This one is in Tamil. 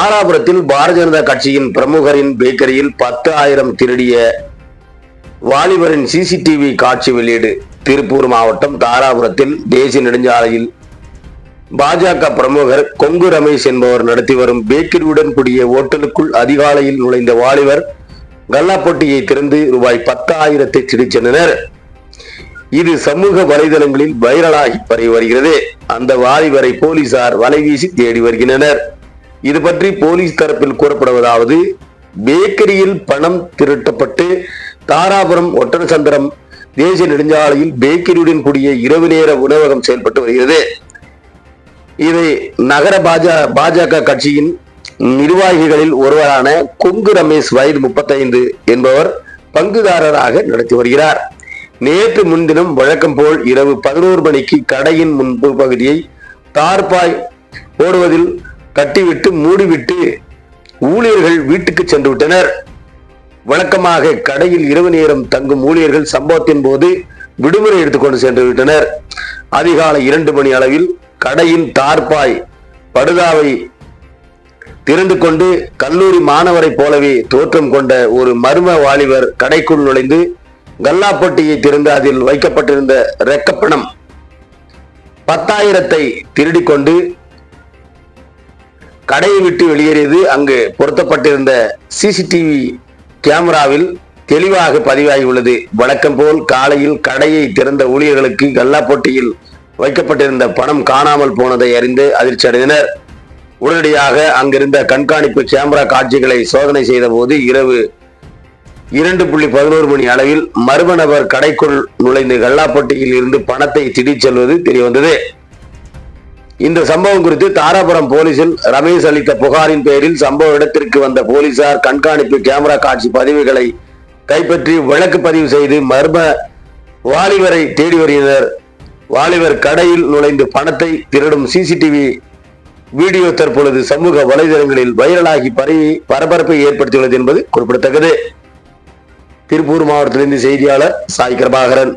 தாராபுரத்தில் பாரதிய ஜனதா கட்சியின் பிரமுகரின் பேக்கரியில் பத்து ஆயிரம் திருடிய வாலிபரின் சிசிடிவி காட்சி வெளியீடு. திருப்பூர் மாவட்டம் தாராபுரத்தில் தேசிய நெடுஞ்சாலையில் பாஜக பிரமுகர் கொங்கு ரமேஷ் என்பவர் நடத்தி வரும் பேக்கரியுடன் கூடிய ஓட்டலுக்குள் அதிகாலையில் நுழைந்த வாலிபர் கல்லாப்பட்டியை திறந்து ரூபாய் பத்தாயிரத்தை திருடிச் சென்றனர். இது சமூக வலைதளங்களில் வைரலாகி பரவி வருகிறது. அந்த வாலிபரை போலீசார் வலைவீசி தேடி வருகின்றனர். இது பற்றி போலீஸ் தரப்பில் கூறப்படுவதாவது பேக்கரியில் பணம் திருட்டப்பட்டு தாராபுரம் ஒட்டனசந்திரம் தேசிய நெடுஞ்சாலையில் பேக்கரியுடன் கூடிய இரவு நேர உணவகம் செயல்பட்டு வருகிறது. இதை நகர பாஜக கட்சியின் நிர்வாகிகளில் ஒருவரான கொங்கு ரமேஷ் வயது முப்பத்தைந்து என்பவர் பங்குதாரராக நடத்தி வருகிறார். நேற்று முன்தினம் வழக்கம் போல் இரவு பதினோரு மணிக்கு கடையின் முன்பு பகுதியை தார்பாய் போடுவதில் கட்டிவிட்டு மூடிவிட்டு ஊழியர்கள் வீட்டுக்கு சென்று விட்டனர் வழக்கமாக கடையில் இரவு நேரம் தங்கும் ஊழியர்கள் சம்பவத்தின் போது விடுமுறை எடுத்துக்கொண்டு சென்று விட்டனர் அதிகாலை இரண்டு மணி அளவில் கடையின் தார்பாய் படுதாவை திறந்து கொண்டு கல்லூரி மாணவரைப் போலவே தோற்றம் கொண்ட ஒரு மர்ம வாலிபர் கடைக்குள் நுழைந்து கல்லாப்பட்டியை திறந்து அதில் வைக்கப்பட்டிருந்த ரெக்கப்பணம் பத்தாயிரத்தை திருடிக்கொண்டு கடையை விட்டு வெளியேறியது அங்கு பொருத்தப்பட்டிருந்த சிசிடிவி கேமராவில் தெளிவாக பதிவாகியுள்ளது வழக்கம் போல் காலையில் கடையை திறந்த ஊழியர்களுக்கு கல்லாப்பொட்டியில் வைக்கப்பட்டிருந்த பணம் காணாமல் போனதை அறிந்து அதிர்ச்சி அடைந்தனர். உடனடியாக அங்கிருந்த கண்காணிப்பு கேமரா காட்சிகளை சோதனை செய்த போது இரவு இரண்டு புள்ளி பதினோரு மணி அளவில் மர்ம நபர் கடைக்குள் நுழைந்து கல்லாப்பட்டியில் இருந்து பணத்தை திடீர் செல்வது தெரியவந்தது. இந்த சம்பவம் குறித்து தாராபுரம் போலீசில் ரமேஷ் அளித்த புகாரின் பேரில் சம்பவ இடத்திற்கு வந்த போலீசார் கண்காணிப்பு கேமரா காட்சி பதிவுகளை கைப்பற்றி வழக்கு பதிவு செய்து மர்ம வாலிபரை தேடி வருகிறார் வாலிபர் கடையில் நுழைந்து பணத்தை திருடும் சிசிடிவி வீடியோ தற்பொழுது சமூக வலைதளங்களில் வைரலாகி பரவி பரபரப்பை ஏற்படுத்தியுள்ளது என்பது குறிப்பிடத்தக்கது. திருப்பூர் மாவட்டத்திலிருந்து செய்தியாளர் சாய் கிருபாகரன்.